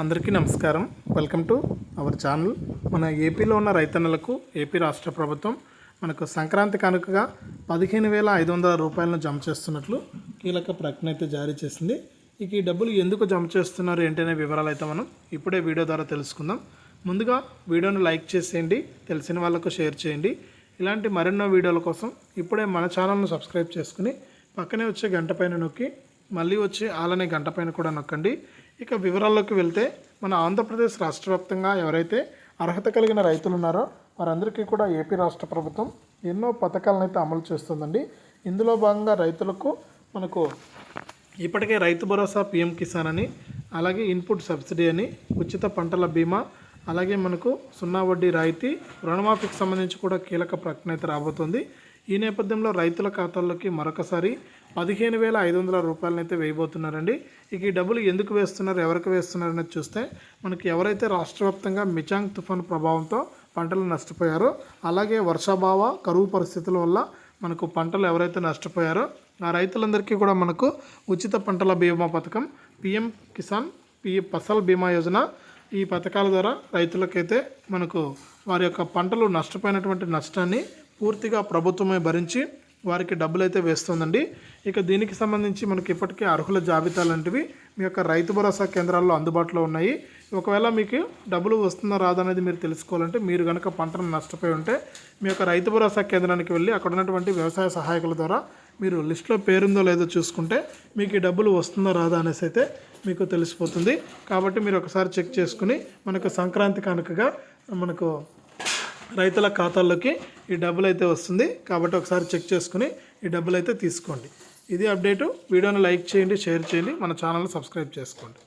అందరికీ నమస్కారం. Welcome to our channel మన ఏపీలో ఉన్న రైతన్నలకు ఏపీ రాష్ట్ర ప్రభుత్వం మనకు సంక్రాంతి కానుకగా పదిహేను వేల ఐదు వందల రూపాయలను జమ చేస్తున్నట్లు కీలక ప్రకటన అయితే జారీ చేసింది. ఇక ఈ డబ్బులు ఎందుకు జమ చేస్తున్నారు ఏంటనే వివరాలు అయితే మనం ఇప్పుడే వీడియో ద్వారా తెలుసుకుందాం. ముందుగా వీడియోను లైక్ చేసేయండి తెలిసిన వాళ్ళకు షేర్ చేయండి. ఇలాంటి మరెన్నో వీడియోల కోసం ఇప్పుడే మన ఛానల్ను సబ్స్క్రైబ్ చేసుకుని పక్కనే వచ్చే గంట పైన నొక్కి మళ్ళీ వచ్చి ఆలనే గంట పైన కూడా నొక్కండి. ఇక వివరాల్లోకి వెళ్తే మన ఆంధ్రప్రదేశ్ రాష్ట్ర వ్యాప్తంగా ఎవరైతే అర్హత కలిగిన రైతులు ఉన్నారో వారందరికీ కూడా ఏపీ రాష్ట్ర ప్రభుత్వం ఎన్నో పథకాలను అయితే అమలు చేస్తుందండి. ఇందులో భాగంగా రైతులకు మనకు ఇప్పటికే రైతు భరోసా పిఎం కిసాన్ అని అలాగే ఇన్పుట్ సబ్సిడీ అని ఉచిత పంటల బీమా అలాగే మనకు సున్నా వడ్డీ రాయితీ రుణమాఫీకి సంబంధించి కూడా కీలక ప్రకటన అయితే రాబోతుంది. ఈ నేపథ్యంలో రైతుల ఖాతాల్లోకి మరొకసారి పదిహేను వేల ఐదు వందల రూపాయలనైతే వేయబోతున్నారండి. ఇక ఈ డబ్బులు ఎందుకు వేస్తున్నారు ఎవరికి వేస్తున్నారు అనేది చూస్తే మనకి ఎవరైతే రాష్ట్ర వ్యాప్తంగా మిచాంగ్ తుఫాను ప్రభావంతో పంటలు నష్టపోయారో అలాగే వర్షాభావ కరువు పరిస్థితుల వల్ల మనకు పంటలు ఎవరైతే నష్టపోయారో ఆ రైతులందరికీ కూడా మనకు ఉచిత పంటల బీమా పథకం పిఎం కిసాన్ పి ఫసల్ బీమా యోజన ఈ పథకాల ద్వారా రైతులకైతే మనకు వారి యొక్క పంటలు నష్టపోయినటువంటి నష్టాన్ని పూర్తిగా ప్రభుత్వమే భరించి వారికి డబ్బులు అయితే వేస్తుందండి. ఇక దీనికి సంబంధించి మనకి ఇప్పటికే అర్హుల జాబితా లాంటివి మీ యొక్క రైతు భరోసా కేంద్రాల్లో అందుబాటులో ఉన్నాయి. ఒకవేళ మీకు డబ్బులు వస్తుందా రాదా అనేది మీరు తెలుసుకోవాలంటే మీరు కనుక పంటను నష్టపోయి ఉంటే మీ యొక్క రైతు భరోసా కేంద్రానికి వెళ్ళి అక్కడ ఉన్నటువంటి వ్యవసాయ సహాయకుల ద్వారా మీరు లిస్ట్లో పేరుందో లేదో చూసుకుంటే మీకు ఈ డబ్బులు వస్తుందో రాదా అనేసి అయితే మీకు తెలిసిపోతుంది. కాబట్టి మీరు ఒకసారి చెక్ చేసుకుని మనకు సంక్రాంతి కనుకగా మనకు రైతుల ఖాతాల్లోకి ఈ డబ్బులు అయితే వస్తుంది. కాబట్టి ఒకసారి చెక్ చేసుకుని ఈ డబ్బులు అయితే తీసుకోండి. ఇది అప్డేటు. వీడియోని లైక్ చేయండి షేర్ చేయండి. మన ఛానల్ సబ్స్క్రైబ్ చేసుకోండి.